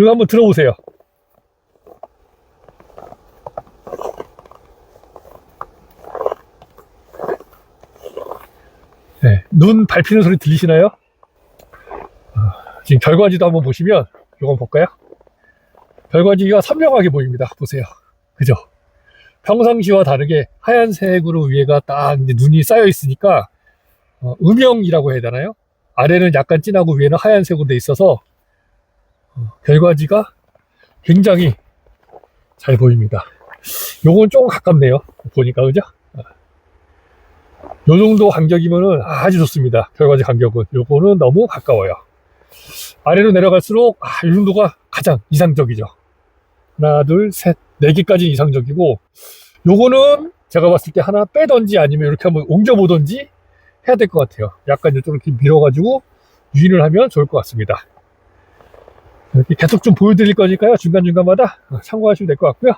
그리고 한번 들어보세요. 네, 눈 밟히는 소리 들리시나요? 아, 지금 결과지도 한번 보시면 이건 볼까요? 결과지가 선명하게 보입니다. 보세요. 그죠? 평상시와 다르게 하얀색으로 위에가 딱 눈이 쌓여 있으니까 어, 음영이라고 해야 되나요? 아래는 약간 진하고 위에는 하얀색으로 돼 있어서 어, 결과지가 굉장히 잘 보입니다. 요건 조금 가깝네요. 보니까 그죠? 아. 요 정도 간격이면은 아주 좋습니다. 결과지 간격은 요거는 너무 가까워요. 아래로 내려갈수록 아, 이 정도가 가장 이상적이죠. 하나, 둘, 셋, 네 개까지 이상적이고 요거는 제가 봤을 때 하나 빼던지 아니면 이렇게 한번 옮겨보던지 해야 될 것 같아요. 약간 이쪽으로 이렇게 밀어가지고 유인을 하면 좋을 것 같습니다. 이렇게 계속 좀 보여드릴 거니까요. 중간중간마다 참고하시면 될 것 같고요.